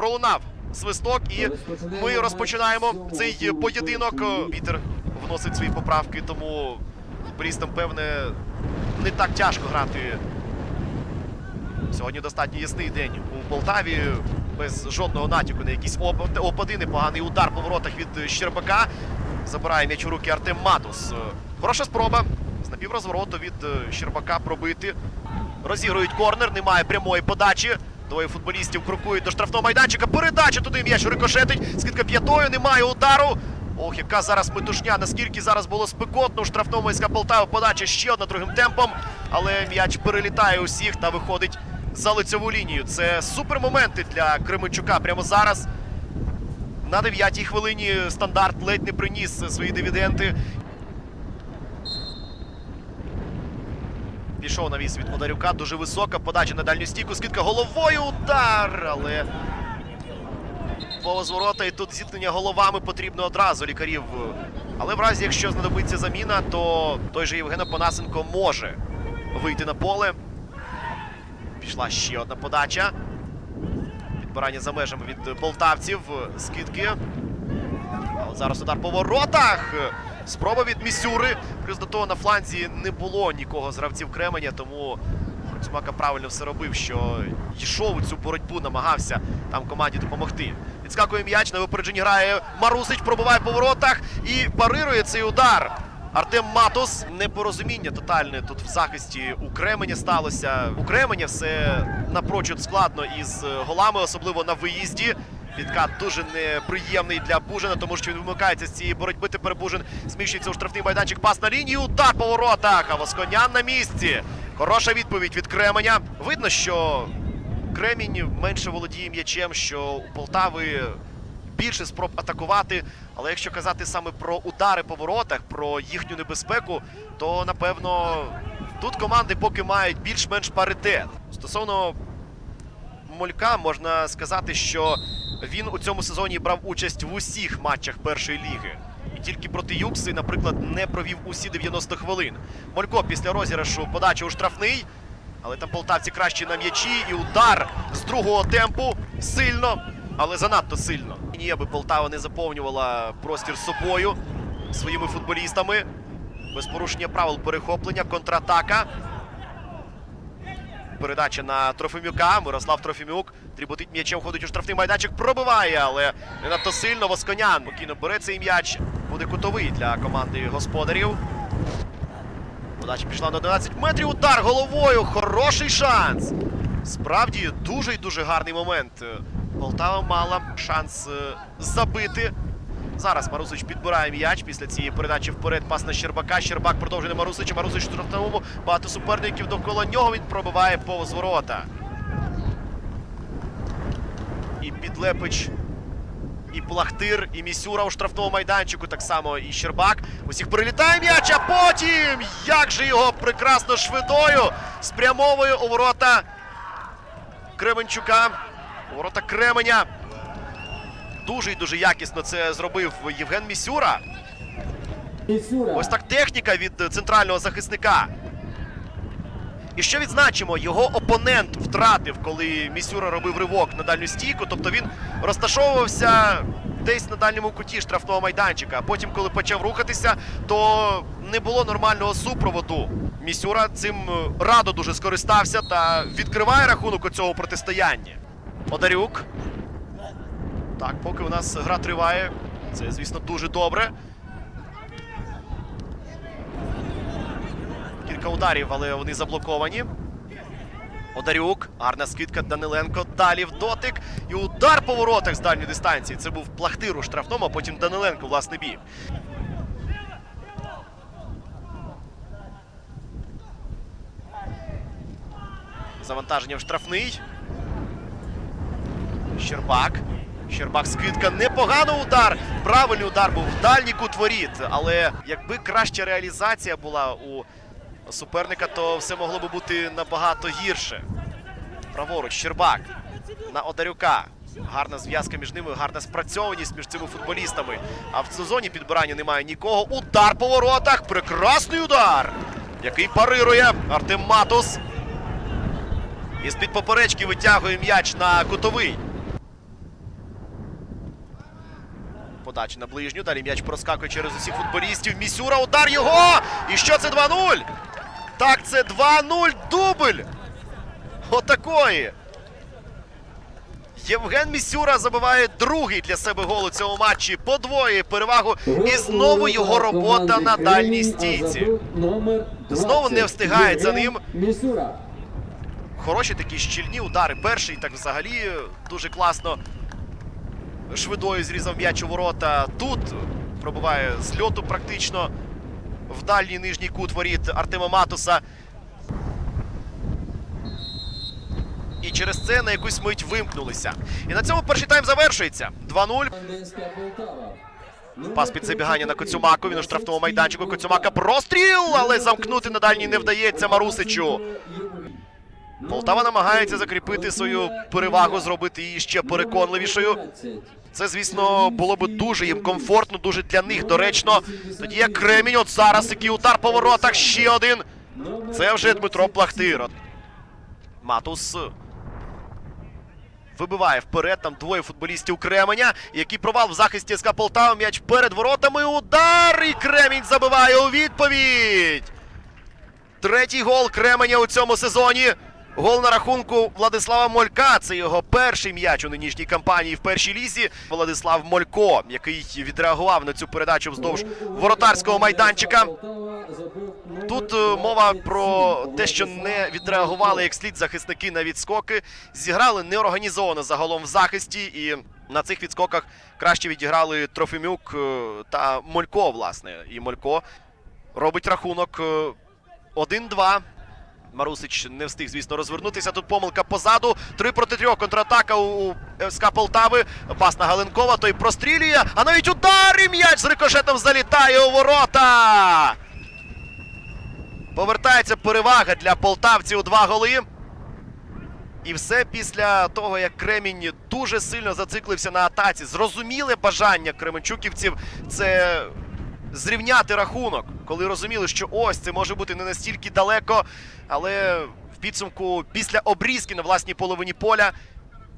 пролунав свисток, і ми розпочинаємо цей поєдинок. Вітер вносить свої поправки, тому футболістам, певне, не так тяжко грати. Сьогодні достатньо ясний день у Полтаві. Без жодного натяку на якісь оп- опадини. Поганий удар по воротах від Щербака. Забирає м'яч у руки Артем Матус. Е, Хороша спроба з напіврозвороту від е, Щербака пробити. Розігрують корнер, немає прямої подачі. Двоє футболістів крокують до штрафного майданчика. Передача туди м'яч рикошетить. Скидка п'ятою, немає удару. Ох, яка зараз метушня, наскільки зараз було спекотно у штрафному СК Полтава. Подача ще одна другим темпом. Але м'яч перелітає усіх та виходить за лицьову лінію. Це супермоменти для Кременчука прямо зараз. На дев'ятій хвилині стандарт ледь не приніс свої дивіденди. Пішов навіс від Модарюка. Дуже висока подача на дальню стійку. Скидка головою. Удар. Але ворота. І тут зіткнення головами потрібно одразу лікарів. Але в разі, якщо знадобиться заміна, то той же Євген Панасенко може вийти на поле. Пішла ще одна подача. Підбирання за межами від полтавців. Скидки. А от зараз удар по воротах. Спроба від Місюри. Плюс до того на фланзі не було нікого з гравців Кременя, тому Куцмака правильно все робив, що йшов у цю боротьбу, намагався там команді допомогти. Відскакує м'яч, на випередженні грає Марусич, пробиває по воротах і парирує цей удар. Артем Матус. Непорозуміння тотальне тут в захисті у Кременя сталося. У Кременя все напрочуд складно із голами, особливо на виїзді. Підкат дуже неприємний для Бужина, тому що він вимикається з цієї боротьби. Тепер Бужин зміщується у штрафний майданчик. Пас на лінію. Удар по воротах. А Восконян на місці. Хороша відповідь від Кременя. Видно, що Кремінь менше володіє м'ячем, що у Полтави більше спроб атакувати. Але якщо казати саме про удари по воротах, про їхню небезпеку, то напевно тут команди поки мають більш-менш паритет. Стосовно Молька можна сказати, що він у цьому сезоні брав участь в усіх матчах першої ліги. І тільки проти Юкси, наприклад, не провів усі 90 хвилин. Молько після розіграшу подача у штрафний, але там полтавці краще на м'ячі. І удар з другого темпу сильно, але занадто сильно. Ні, аби Полтава не заповнювала простір собою своїми футболістами. Без порушення правил перехоплення, контратака. Передача на Трофимюка. Мирослав Трофимюк. Тріботить м'ячем, входить у штрафний майданчик, пробиває, але не надто сильно. Восконян спокійно бере цей м'яч. Буде кутовий для команди господарів. Подача пішла на 11 метрів. Удар головою. Хороший шанс. Справді дуже і дуже гарний момент. Полтава мала шанс е, забити. Зараз Марусич підбирає м'яч після цієї передачі вперед. Пас на Щербака. Щербак продовжує на Марусича. Марусич в штрафному. Багато суперників довкола нього. Він пробиває повз ворота. І Підлепич, і Плахтир, і Місюра у штрафному майданчику. Так само і Щербак. Усіх перелітає м'яч, а потім як же його прекрасно швидою спрямовує у ворота Кременчука. У ворота Кременя. Дуже і дуже якісно це зробив Євген Місюра. Ось так техніка від центрального захисника. І що відзначимо, його опонент втратив, коли Місюра робив ривок на дальню стійку. Тобто він розташовувався десь на дальньому куті штрафного майданчика. А потім, коли почав рухатися, то не було нормального супроводу. Місюра цим е, радо дуже скористався та відкриває рахунок у цього протистояння. Одарюк. Так, поки у нас гра триває. Це, звісно, дуже добре. Кілька ударів, але вони заблоковані. Одарюк. Гарна скидка Даниленко. Далі в дотик. І удар по воротах з дальньої дистанції. Це був плахтир у штрафному, а потім Даниленко, власне, бій. Завантаження в штрафний. Щербак. Щербак скидка. Непогано удар. Правильний удар був в дальній кут. Але якби краща реалізація була у суперника, то все могло би бути набагато гірше. Праворуч, Щербак на Одарюка. Гарна зв'язка між ними, гарна спрацьованість між цими футболістами. А в цій зоні підбирання немає нікого. Удар по воротах. Прекрасний удар, який парирує Артем Матус. І з-під поперечки витягує м'яч на кутовий. Подача на ближню. Далі м'яч проскакує через усіх футболістів. Місюра, удар його! І що це 2-0? Так, це 2-0 дубль! Отакої. Євген Місюра забиває другий для себе гол у цьому матчі. Подвоює перевагу. І знову його робота на дальній стійці. Знову не встигає за ним. Хороші такі щільні удари. Перший так взагалі дуже класно. Швидою зрізав м'яч у ворота. Тут пробиває з льоту практично в дальній нижній кут воріт Артема Матуса. І через це на якусь мить вимкнулися. І на цьому перший тайм завершується. 2-0. Пас під забігання на Коцюмаку. Він у штрафному майданчику. Коцюмака простріл, але замкнути на дальній не вдається Марусичу. Полтава намагається закріпити свою перевагу, зробити її ще переконливішою. Це, звісно, було б дуже їм комфортно, дуже для них доречно. Тоді як Кремінь, от зараз який удар по воротах, ще один. Це вже Дмитро Плахтир. Матус вибиває вперед. Там двоє футболістів Кременя. Який провал в захисті СК Полтава. М'яч перед воротами. Удар! І Кремінь забиває у відповідь. Третій гол Кременя у цьому сезоні. Гол на рахунку Владислава Молька. Це його перший м'яч у нинішній кампанії в першій лізі. Владислав Молько, який відреагував на цю передачу вздовж воротарського майданчика. Тут е, мова про те, що не відреагували як слід захисники на відскоки, зіграли неорганізовано загалом в захисті, і на цих відскоках краще відіграли Трофимюк е, та Молько, власне. І Молько робить рахунок е, 1-2. Марусич не встиг, звісно, розвернутися. Тут помилка позаду. Три проти трьох. Контратака у СК Полтави. Пас на Галенкова. Той прострілює. А навіть удар і м'яч з рикошетом залітає у ворота. Повертається перевага для полтавців у два голи. І все після того, як Кремінь дуже сильно зациклився на атаці. Зрозуміле бажання кременчуківців це зрівняти рахунок, коли розуміли, що ось це може бути не настільки далеко, але в підсумку після обрізки на власній половині поля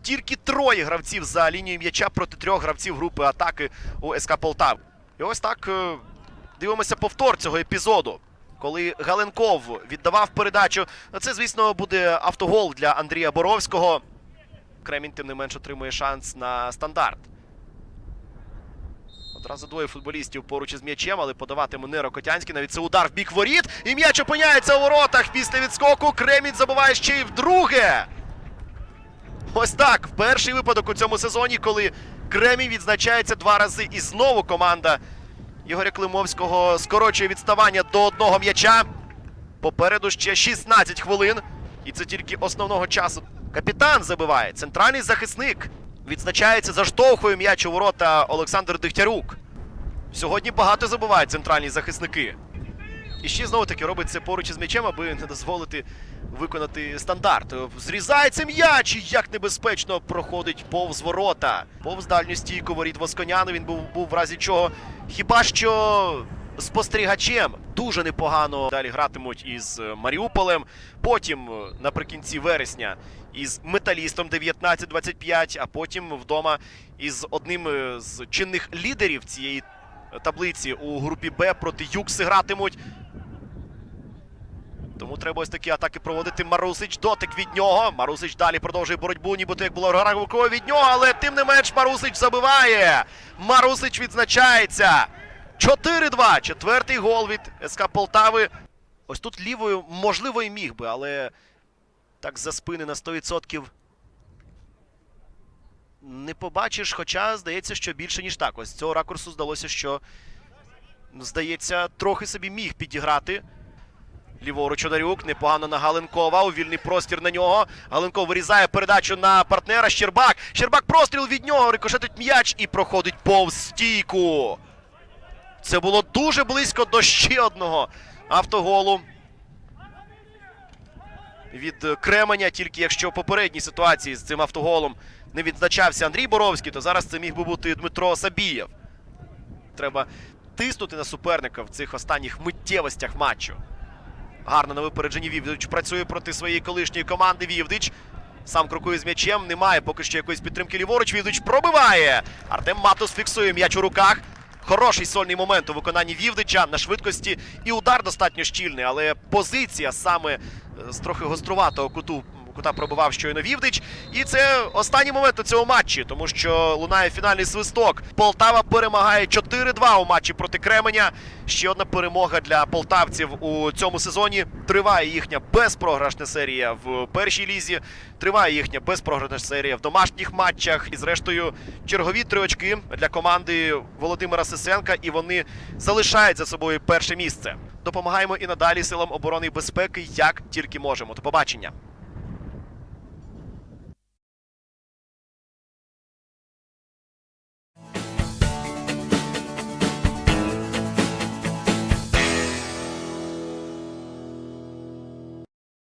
тільки троє гравців за лінією м'яча проти трьох гравців групи атаки у СК Полтав. І ось так е, дивимося повтор цього епізоду. Коли Галенков віддавав передачу, це, звісно, буде автогол для Андрія Боровського. Кремінь, тим не менш, отримує шанс на стандарт. Одразу двоє футболістів поруч із м'ячем, але подаватиме Неро Котянський. Навіть це удар в бік воріт. І м'яч опиняється у воротах після відскоку. Кремінь забиває ще й вдруге. Ось так. Перший випадок у цьому сезоні, коли Кремінь відзначається два рази. І знову команда Ігоря Климовського скорочує відставання до одного м'яча. Попереду ще 16 хвилин. І це тільки основного часу. Капітан забиває. Центральний захисник. Відзначається, заштовхує м'яч у ворота Олександр Дегтярук. Сьогодні багато забувають центральні захисники. І ще знову таки робить це поруч із м'ячем, аби не дозволити виконати стандарт. Зрізається м'яч, і як небезпечно проходить повз ворота. Повз дальню стійку воріт Восконяна. Він був, був в разі чого хіба що спостерігачем. Дуже непогано далі гратимуть із е, Маріуполем. Потім е, наприкінці вересня із металістом 19-25, а потім вдома із одним е, з чинних лідерів цієї таблиці у групі Б проти Юкси гратимуть. Тому треба ось такі атаки проводити. Марусич дотик від нього. Марусич далі продовжує боротьбу, нібито як було гра рукою від нього, але тим не менш Марусич забиває. Марусич відзначається. 4-2. Четвертий гол від СК Полтави. Ось тут лівою, можливо, і міг би, але так за спини на 100% не побачиш. Хоча здається, що більше, ніж так. Ось цього ракурсу здалося, що здається, трохи собі міг підіграти. Ліворуч Одарюк, непогано на Галенкова. У вільний простір на нього. Галенков вирізає передачу на партнера. Щербак. Щербак простріл від нього. Рикошетить м'яч і проходить повз стійку. Це було дуже близько до ще одного автоголу. Від Кременя, тільки якщо в попередній ситуації з цим автоголом не відзначався Андрій Боровський, то зараз це міг би бути Дмитро Сабієв. Треба тиснути на суперника в цих останніх миттєвостях матчу. Гарно на випередженні Вівдич працює проти своєї колишньої команди. Вівдич. Сам крокує з м'ячем. Немає поки що якоїсь підтримки ліворуч. Вівдич пробиває. Артем Матус фіксує м'яч у руках. Хороший сольний момент у виконанні Вівдича на швидкості. І удар достатньо щільний, але позиція саме е, з трохи гоструватого куту. Кута пробивав щойно Вівдич. І це останній момент у цьому матчі, тому що лунає фінальний свисток. Полтава перемагає 4-2 у матчі проти Кременя. Ще одна перемога для полтавців у цьому сезоні. Триває їхня безпрограшна серія в першій лізі. Триває їхня безпрограшна серія в домашніх матчах. І, зрештою, чергові три очки для команди Володимира Сисенка, і вони залишають за собою перше місце. Допомагаємо і надалі силам оборони і безпеки, як тільки можемо. До побачення.